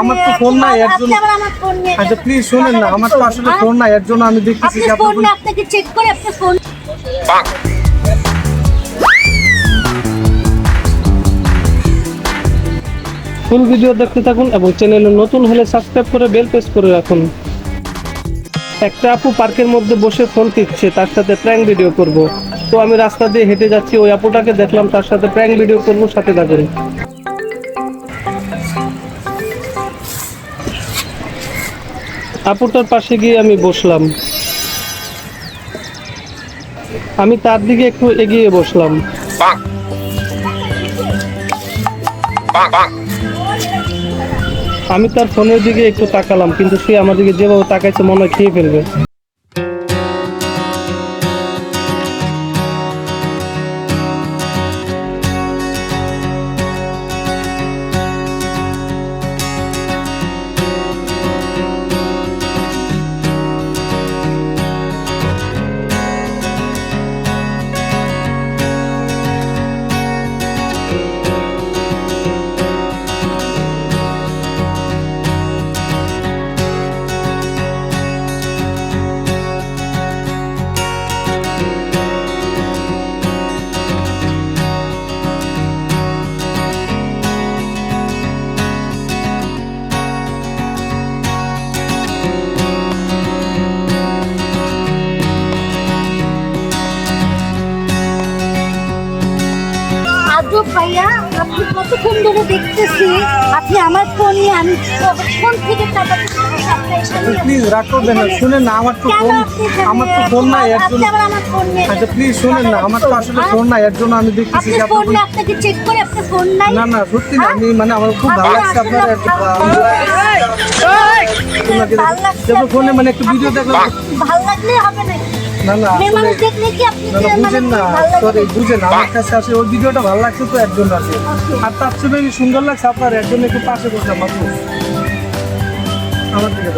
আমার তো ফোন নাই এর জন্য আবার আমার ফোন নিয়ে আচ্ছা প্লিজ শুনেন না আমার তো আসলে হ্যাঁ? ফোন নাই এর জন্য আমি দেখতেছি যে ফোন আপনাকে চেক করে আপনি ফোন ফুল ভিডিও দেখতে থাকুন এবং চ্যানেলে নতুন হলে সাবস্ক্রাইব করে বেল প্রেস করে রাখুন। একটা আপু পার্কের মধ্যে বসে ফোন টিপছে তার সাথে প্র্যাঙ্ক ভিডিও করব। তো আমি রাস্তা দিয়ে হেঁটে যাচ্ছি ওই আপুটাকে দেখলাম তার সাথে প্র্যাঙ্ক ভিডিও করব সাথে থাকুন। আপুটার পাশে গিয়ে আমি বসলাম। আমি তার দিকে একটু এগিয়ে বসলাম। আমি তার ফোনের দিকে একটু তাকালাম কিন্তু সে আমার দিকে যেভাবে তাকাইছে মনে হয় খেয়ে ফেলবে। আজব ভাইয়া আপনি কতক্ষণ ধরে দেখতেছি? আপনি আমার ফোন নিয়ে আমি ফোন থেকে প্লিজ রাগ করবেন না শুনেন না আমার তো ফোন আমার তো ফোন নাই এর জন্য আচ্ছা প্লিজ শুনেন না আমার তো আসলে ফোন নাই এর জন্য আমি দেখতেছি যে ফোন না আপনাকে চেক করে আপনি ফোন নাই? না না সত্যি না আমি মানে আমার খুব ভালো লাগছে আপনার ফোনে মানে একটু ভিডিও দেখলাম ভালো লাগলে হবে না। না না মেয়ে আসলে মানুষ দেখলে কি আপনি না না যে বুঝেন না? সরি বুঝেন আমার কাছে আসলে ওই ভিডিওটা ভালো লাগছে তো একজন আছে। আর তার চেয়ে বেশি সুন্দর লাগছে আপনার একজন একটু পাশে বসলাম আমার দিকে